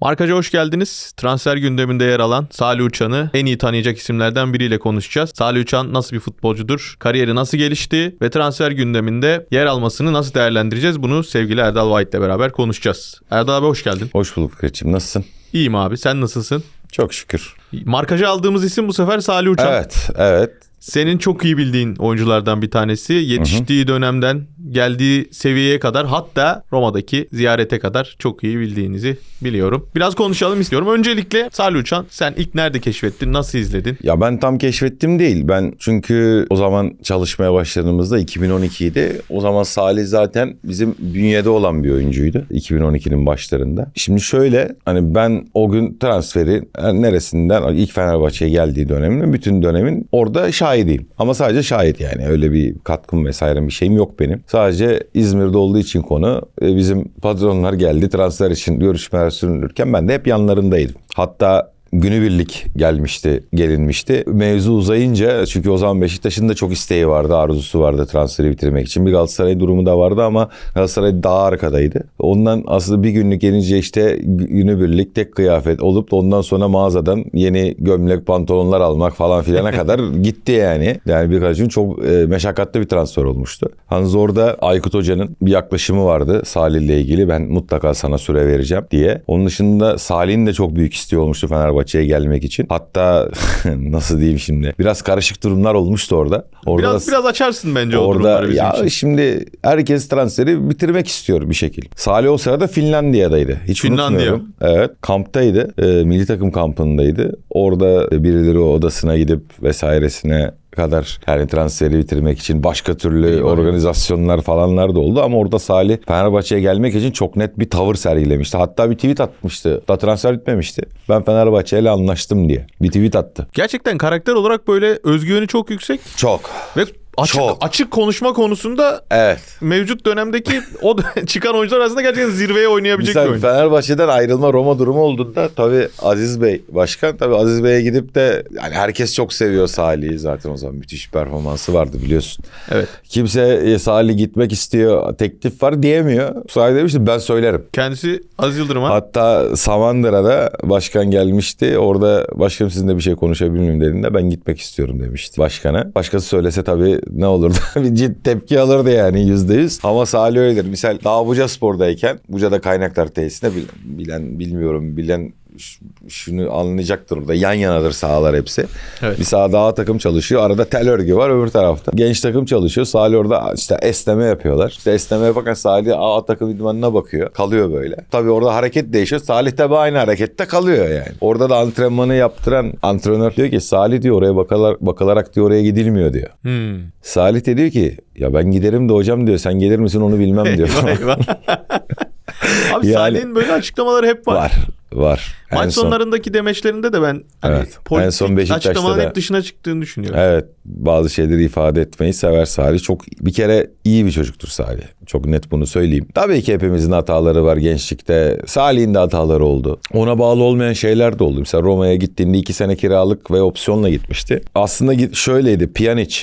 Markaca hoş geldiniz. Transfer gündeminde yer alan Salih Uçan'ı en iyi tanıyacak isimlerden biriyle konuşacağız. Salih Uçan nasıl bir futbolcudur? Kariyeri nasıl gelişti? Ve transfer gündeminde yer almasını nasıl değerlendireceğiz? Bunu sevgili Erdal White ile beraber konuşacağız. Erdal abi hoş geldin. Hoş bulduk Fikret'ciğim. Nasılsın? İyiyim abi. Sen nasılsın? Çok şükür. Markaja aldığımız isim bu sefer Salih Uçan. Evet, evet. Senin çok iyi bildiğin oyunculardan bir tanesi. Yetiştiği dönemden geldiği seviyeye kadar hatta Roma'daki ziyarete kadar çok iyi bildiğinizi biliyorum. Biraz konuşalım istiyorum. Öncelikle Salih Uçan sen ilk nerede keşfettin? Nasıl izledin? Ya ben tam keşfettim değil. Ben çünkü o zaman çalışmaya başladığımızda 2012'ydi. O zaman Salih zaten bizim bünyede olan bir oyuncuydu. 2012'nin başlarında. Şimdi şöyle hani ben o gün transferi yani neresinden ilk Fenerbahçe'ye geldiği dönemin bütün dönemin orada şahidiyim. Ama sadece şahit yani öyle bir katkım vesaire bir şeyim yok benim. Sadece İzmir'de olduğu için konu e, bizim patronlar geldi transfer için görüşmeler sürülürken ben de hep yanlarındaydım. Hatta günübirlik gelmişti, gelinmişti. Mevzu uzayınca çünkü o zaman Beşiktaş'ın da çok isteği vardı, arzusu vardı transferi bitirmek için. Bir Galatasaray durumu da vardı ama Galatasaray daha arkadaydı. Ondan aslında bir günlük gelince işte günübirlik tek kıyafet olup da ondan sonra mağazadan yeni gömlek, pantolonlar almak falan filana kadar gitti yani. Yani birkaç gün çok e, meşakkatli bir transfer olmuştu. Hans orada Aykut Hoca'nın bir yaklaşımı vardı Salih ile ilgili. Ben mutlaka sana süre vereceğim diye. Onun dışında Salih'in de çok büyük isteği olmuştu Fenerbahçe'ye gelmek için. Hatta nasıl diyeyim şimdi biraz karışık durumlar olmuştu orada. Orada biraz biraz açarsın bence o Orada durumları bizim ya için. şimdi herkes transferi bitirmek istiyor bir şekil. Salih o sırada Finlandiya'daydı. Hiç Finlandiya. unutmuyorum. Evet. Kamptaydı. Ee, milli takım kampındaydı. Orada birileri o odasına gidip vesairesine kadar yani transferi bitirmek için başka türlü Eyvah. organizasyonlar falanlar da oldu ama orada Salih Fenerbahçe'ye gelmek için çok net bir tavır sergilemişti. Hatta bir tweet atmıştı. Da transfer bitmemişti. Ben Fenerbahçe ile anlaştım diye. Bir tweet attı. Gerçekten karakter olarak böyle özgüveni çok yüksek Çok. ve açık Çok. açık konuşma konusunda Evet. mevcut dönemdeki o çıkan oyuncular arasında gerçekten zirveye oynayabilecek bir oyuncu. Fenerbahçe'den ayrılma Roma durumu olduğunda tabii Aziz Bey başkan tabii Aziz Bey'e gidip de yani herkes çok seviyor Salih'i zaten o zaman müthiş performansı vardı biliyorsun. Evet. Kimse e, Salih gitmek istiyor teklif var diyemiyor. Salih demişti ben söylerim. Kendisi Aziz Yıldırım'a Hatta Samandıra'da başkan gelmişti. Orada başkanım sizinle bir şey konuşabilir miyim dediğinde ben gitmek istiyorum demişti başkana. Başkası söylese tabii ne olurdu? bir ciddi tepki alırdı yani yüzde yüz. Ama Salih öyledir. Misal daha Buca Spor'dayken Buca'da kaynaklar tesisinde bil- bilen bilmiyorum bilen şunu anlayacaktır orada. Yan yanadır sahalar hepsi. Evet. Bir sahada A takım çalışıyor. Arada tel örgü var öbür tarafta. Genç takım çalışıyor. Salih orada işte esneme yapıyorlar. İşte esneme yaparken Salih A takım idmanına bakıyor. Kalıyor böyle. Tabii orada hareket değişiyor. Salih tabii aynı harekette kalıyor yani. Orada da antrenmanı yaptıran antrenör diyor ki Salih diyor oraya bakılar, bakılarak diyor oraya gidilmiyor diyor. Hmm. Salih de diyor ki ya ben giderim de hocam diyor sen gelir misin onu bilmem diyor. Eyvah, eyvah. Abi Yani- Salih'in böyle açıklamaları hep var. var var. En Maç son- sonlarındaki demeçlerinde de ben hani Evet. politik En son Beşiktaş'ta açıklamaların da- hep dışına çıktığını düşünüyorum. Evet bazı şeyleri ifade etmeyi sever Salih. Çok bir kere iyi bir çocuktur Salih. Çok net bunu söyleyeyim. Tabii ki hepimizin hataları var gençlikte. Salih'in de hataları oldu. Ona bağlı olmayan şeyler de oldu. Mesela Roma'ya gittiğinde iki sene kiralık ve opsiyonla gitmişti. Aslında şöyleydi Pjanic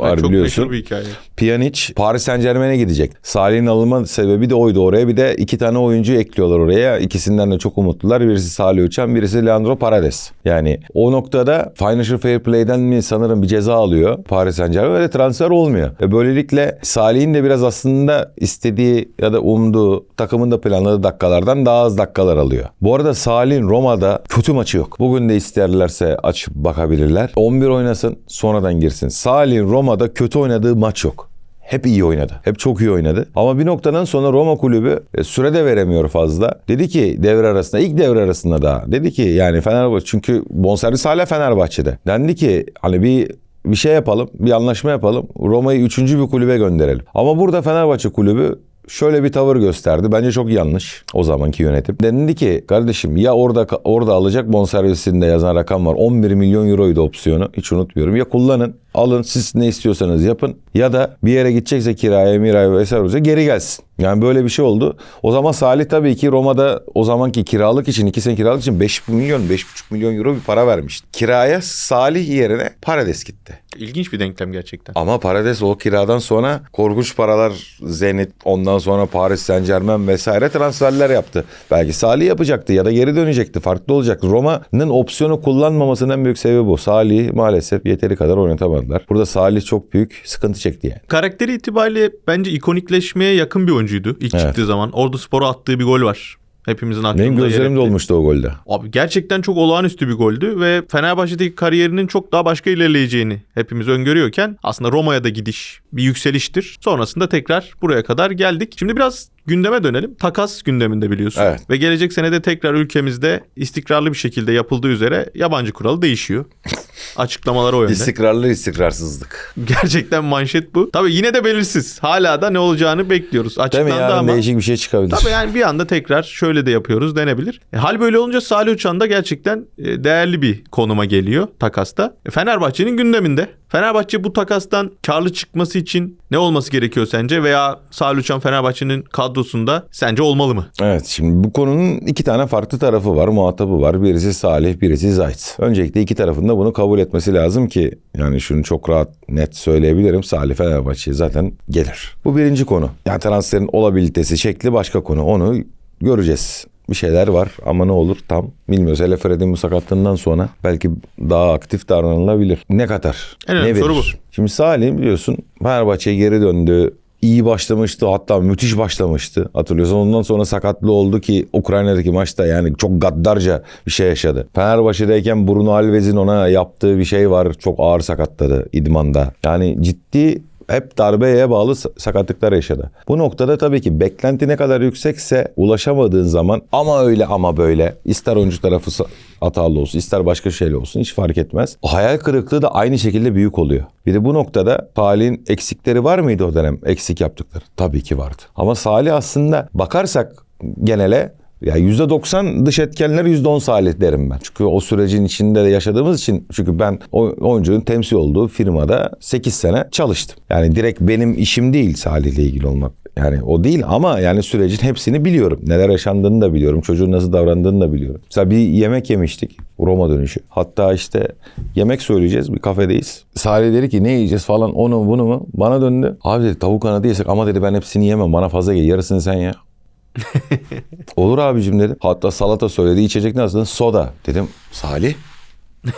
var çok biliyorsun. bir hikaye. Pjanic Paris Saint Germain'e gidecek. Salih'in alınma sebebi de oydu oraya. Bir de iki tane oyuncu ekliyorlar oraya. İkisinden de çok umutlular. Birisi Salih Uçan, birisi Leandro Paredes. Yani o noktada Financial Fair Play'den mi sanırım bir ceza alıyor Paris Saint Germain ve transfer olmuyor. Ve böylelikle Salih'in de biraz aslında istediği ya da umduğu takımın da planladığı dakikalardan daha az dakikalar alıyor. Bu arada Salih'in Roma'da kötü maçı yok. Bugün de isterlerse açıp bakabilirler. 11 oynasın sonradan girsin. Salih'in Roma'da kötü oynadığı maç yok. Hep iyi oynadı. Hep çok iyi oynadı. Ama bir noktadan sonra Roma kulübü e, süre de veremiyor fazla. Dedi ki devre arasında, ilk devre arasında da dedi ki yani Fenerbahçe çünkü bonservis hala Fenerbahçe'de. Dendi ki hani bir bir şey yapalım, bir anlaşma yapalım. Roma'yı üçüncü bir kulübe gönderelim. Ama burada Fenerbahçe kulübü şöyle bir tavır gösterdi. Bence çok yanlış o zamanki yönetim. Dendi ki kardeşim ya orada orada alacak bonservisinde yazan rakam var. 11 milyon euroydu opsiyonu. Hiç unutmuyorum. Ya kullanın Alın siz ne istiyorsanız yapın. Ya da bir yere gidecekse kiraya, miraya vesaire geri gelsin. Yani böyle bir şey oldu. O zaman Salih tabii ki Roma'da o zamanki kiralık için, iki sene kiralık için 5 milyon, 5,5 milyon euro bir para vermişti. Kiraya Salih yerine Parades gitti. İlginç bir denklem gerçekten. Ama Parades o kiradan sonra korkunç paralar Zenit ondan sonra Paris Saint Germain vesaire transferler yaptı. Belki Salih yapacaktı ya da geri dönecekti. Farklı olacaktı. Roma'nın opsiyonu kullanmamasının en büyük sebebi bu. Salih maalesef yeteri kadar oynatamadılar. Burada Salih çok büyük sıkıntı çekti yani. Karakteri itibariyle bence ikonikleşmeye yakın bir oyuncuydu ilk Evet. çıktığı zaman. Ordu Spor'a attığı bir gol var. Hepimizin aklında Benim gözlerim dolmuştu o golde. Abi gerçekten çok olağanüstü bir goldü ve Fenerbahçe'deki kariyerinin çok daha başka ilerleyeceğini hepimiz öngörüyorken aslında Roma'ya da gidiş bir yükseliştir. Sonrasında tekrar buraya kadar geldik. Şimdi biraz gündeme dönelim. Takas gündeminde biliyorsun. Evet. Ve gelecek senede tekrar ülkemizde istikrarlı bir şekilde yapıldığı üzere yabancı kuralı değişiyor. Açıklamalar o yönde. İstikrarlı istikrarsızlık. Gerçekten manşet bu. Tabii yine de belirsiz. Hala da ne olacağını bekliyoruz. Değil mi? Açıklandı Yarın ama. değişik bir şey çıkabilir. Tabii yani bir anda tekrar şöyle de yapıyoruz denebilir. E, hal böyle olunca Salih Uçan da gerçekten e, değerli bir konuma geliyor takasta. E, Fenerbahçe'nin gündeminde. Fenerbahçe bu takastan karlı çıkması için ne olması gerekiyor sence? Veya Salih Uçan Fenerbahçe'nin kadrosunda sence olmalı mı? Evet şimdi bu konunun iki tane farklı tarafı var, muhatabı var. Birisi Salih, birisi Zayt. Öncelikle iki tarafın da bunu kabul etmesi lazım ki yani şunu çok rahat net söyleyebilirim. Salih Fenerbahçe'ye zaten gelir. Bu birinci konu. Yani transferin olabilitesi, şekli başka konu. Onu göreceğiz. Bir şeyler var ama ne olur tam bilmiyoruz. Hele Fred'in bu sakatlığından sonra belki daha aktif davranılabilir. Ne kadar? En ne soru verir? Şimdi Salih biliyorsun Fenerbahçe'ye geri döndü. İyi başlamıştı hatta müthiş başlamıştı hatırlıyorsan ondan sonra sakatlı oldu ki Ukrayna'daki maçta yani çok gaddarca bir şey yaşadı. Fenerbahçe'deyken Bruno Alves'in ona yaptığı bir şey var çok ağır sakatladı idmanda. Yani ciddi hep darbeye bağlı sa- sakatlıklar yaşadı. Bu noktada tabii ki beklenti ne kadar yüksekse ulaşamadığın zaman ama öyle ama böyle ister oyuncu tarafı hatalı olsun ister başka şeyle olsun hiç fark etmez. O hayal kırıklığı da aynı şekilde büyük oluyor. Bir de bu noktada Salih'in eksikleri var mıydı o dönem? Eksik yaptıkları. Tabii ki vardı. Ama Salih aslında bakarsak genele ya %90 dış etkenler %10 Salih derim ben. Çünkü o sürecin içinde de yaşadığımız için çünkü ben oyuncunun temsil olduğu firmada 8 sene çalıştım. Yani direkt benim işim değil Salih ile ilgili olmak. Yani o değil ama yani sürecin hepsini biliyorum. Neler yaşandığını da biliyorum. Çocuğun nasıl davrandığını da biliyorum. Mesela bir yemek yemiştik Roma dönüşü. Hatta işte yemek söyleyeceğiz bir kafedeyiz. Salih dedi ki ne yiyeceğiz falan onu bunu mu? Bana döndü. Abi dedi tavuk kanadı yesek ama dedi ben hepsini yemem bana fazla gel yarısını sen ya. Olur abicim dedi. Hatta salata söyledi. İçecek ne aslında? Soda. Dedim Salih.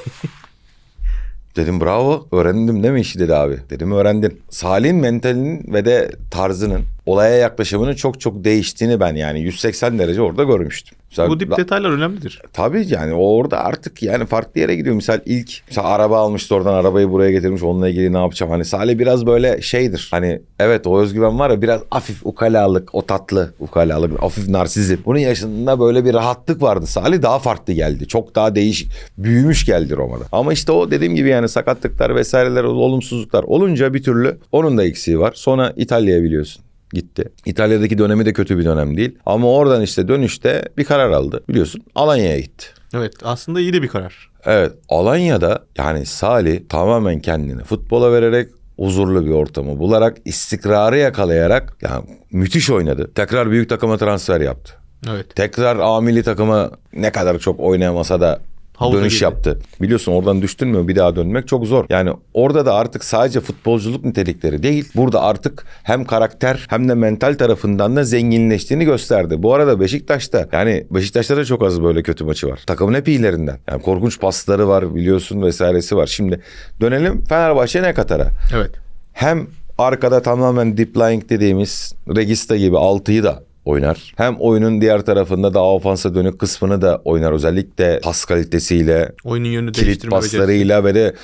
Dedim bravo öğrendim değil mi işi dedi abi. Dedim öğrendin. Salih'in mentalinin ve de tarzının olaya yaklaşımının çok çok değiştiğini ben yani 180 derece orada görmüştüm. Mesela Bu tip detaylar önemlidir. Tabii yani orada artık yani farklı yere gidiyor. Misal ilk mesela araba almıştı oradan arabayı buraya getirmiş onunla ilgili ne yapacağım. Hani Salih biraz böyle şeydir. Hani evet o özgüven var ya biraz hafif ukalalık o tatlı ukalalık hafif narsizm. Bunun yaşında böyle bir rahatlık vardı. Salih daha farklı geldi. Çok daha değişik büyümüş geldi Roma'da. Ama işte o dediğim gibi yani sakatlıklar vesaireler olumsuzluklar olunca bir türlü onun da eksiği var. Sonra İtalya'ya biliyorsun gitti. İtalya'daki dönemi de kötü bir dönem değil. Ama oradan işte dönüşte bir karar aldı. Biliyorsun Alanya'ya gitti. Evet aslında iyi de bir karar. Evet Alanya'da yani Salih tamamen kendini futbola vererek huzurlu bir ortamı bularak istikrarı yakalayarak yani müthiş oynadı. Tekrar büyük takıma transfer yaptı. Evet. Tekrar A milli takıma ne kadar çok oynayamasa da Havuza dönüş girdi. yaptı. Biliyorsun oradan düştün mü bir daha dönmek çok zor. Yani orada da artık sadece futbolculuk nitelikleri değil. Burada artık hem karakter hem de mental tarafından da zenginleştiğini gösterdi. Bu arada Beşiktaş'ta yani Beşiktaş'ta da çok az böyle kötü maçı var. Takımın hep iyilerinden. Yani korkunç pasları var biliyorsun vesairesi var. Şimdi dönelim Fenerbahçe ne Katar'a? Evet. Hem arkada tamamen deep lying dediğimiz Regista gibi 6'yı da oynar. Hem oyunun diğer tarafında daha ofansa dönük kısmını da oynar. Özellikle pas kalitesiyle, Oyunun yönünü kilit paslarıyla ve de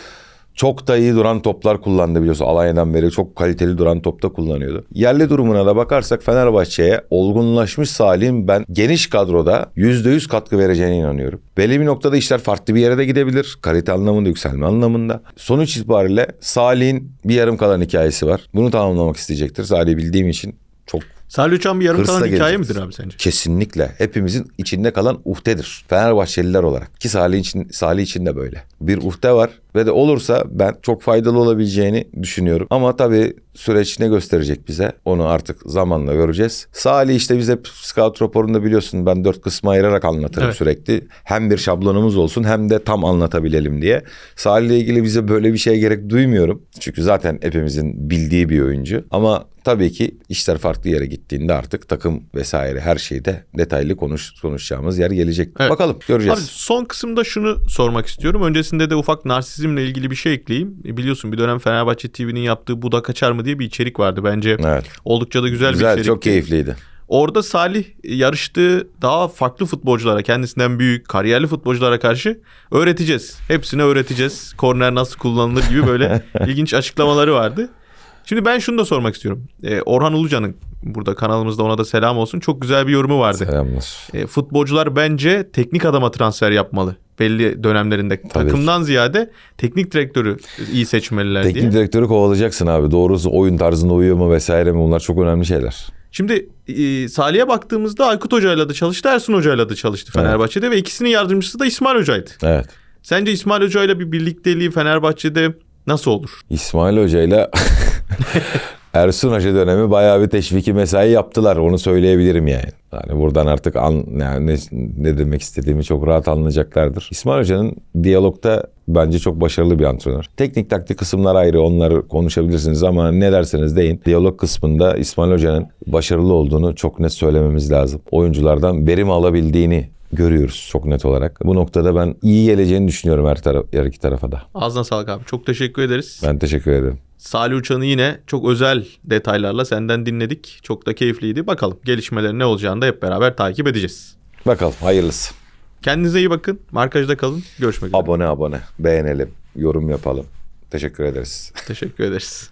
çok da iyi duran toplar kullandı biliyorsun. Alanya'dan beri çok kaliteli duran topta kullanıyordu. Yerli durumuna da bakarsak Fenerbahçe'ye olgunlaşmış Salih'in ben geniş kadroda %100 katkı vereceğine inanıyorum. Belli bir noktada işler farklı bir yere de gidebilir. Kalite anlamında, yükselme anlamında. Sonuç itibariyle Salih'in bir yarım kalan hikayesi var. Bunu tamamlamak isteyecektir. Salih'i bildiğim için çok Salih Uçan bir yarım Hırsla kalan hikaye midir abi sence? Kesinlikle. Hepimizin içinde kalan uhdedir. Fenerbahçeliler olarak. Ki Salih için, Salih için de böyle. Bir uhde var. Ve de olursa ben çok faydalı olabileceğini düşünüyorum. Ama tabii süreç ne gösterecek bize onu artık zamanla göreceğiz. Salih işte bize scout raporunda biliyorsun ben dört kısma ayırarak anlatırım Evet. sürekli. Hem bir şablonumuz olsun hem de tam anlatabilelim diye. Salih ile ilgili bize böyle bir şeye gerek duymuyorum. Çünkü zaten hepimizin bildiği bir oyuncu. Ama tabii ki işler farklı yere gittiğinde artık takım vesaire her şeyde detaylı konuş konuşacağımız yer gelecek. Evet. Bakalım göreceğiz. Abi son kısımda şunu sormak istiyorum. Öncesinde de ufak narsizmle ilgili bir şey ekleyeyim. E, Biliyorsun bir dönem Fenerbahçe TV'nin yaptığı Bu da Kaçar mı diye bir içerik vardı. Bence Evet. oldukça da güzel, bir Güzel, içerikti. çok keyifliydi. Orada Salih yarıştığı daha farklı futbolculara, kendisinden büyük, kariyerli futbolculara karşı öğreteceğiz. Hepsine öğreteceğiz. Korner nasıl kullanılır gibi böyle ilginç açıklamaları vardı. Şimdi ben şunu da sormak istiyorum. Ee, Orhan Ulucan'ın burada kanalımızda ona da selam olsun. Çok güzel bir yorumu vardı. Selamlar. E, futbolcular bence teknik adama transfer yapmalı. Belli dönemlerinde. Takımdan ziyade teknik direktörü iyi seçmeliler Teknik diye. direktörü kovalayacaksın abi. Doğrusu oyun tarzına uyuyor mu vesaire mi bunlar çok önemli şeyler. Şimdi e, Salih'e baktığımızda Aykut Hoca'yla da çalıştı, Ersun Hoca'yla da çalıştı Fenerbahçe'de ve ikisinin yardımcısı da İsmail Hoca'ydı. Evet. Sence İsmail Hoca'yla bir birlikteliği Fenerbahçe'de nasıl olur? İsmail Hoca ile Ersun Hoca dönemi bayağı bir teşviki mesai yaptılar. Onu söyleyebilirim yani. Yani buradan artık an, yani ne, ne demek istediğimi çok rahat anlayacaklardır. İsmail Hoca'nın diyalogta bence çok başarılı bir antrenör. Teknik taktik kısımlar ayrı onları konuşabilirsiniz ama ne derseniz deyin. Diyalog kısmında İsmail Hoca'nın başarılı olduğunu çok net söylememiz lazım. Oyunculardan verim alabildiğini görüyoruz çok net olarak. Bu noktada ben iyi geleceğini düşünüyorum her, taraf, her iki tarafa da. Ağzına sağlık abi. Çok teşekkür ederiz. Ben teşekkür ederim. Salih Uçan'ı yine çok özel detaylarla senden dinledik. Çok da keyifliydi. Bakalım gelişmelerin ne olacağını da hep beraber takip edeceğiz. Bakalım hayırlısı. Kendinize iyi bakın. Markajda kalın. Görüşmek üzere. Abone abone. Beğenelim. Yorum yapalım. Teşekkür ederiz. Teşekkür ederiz.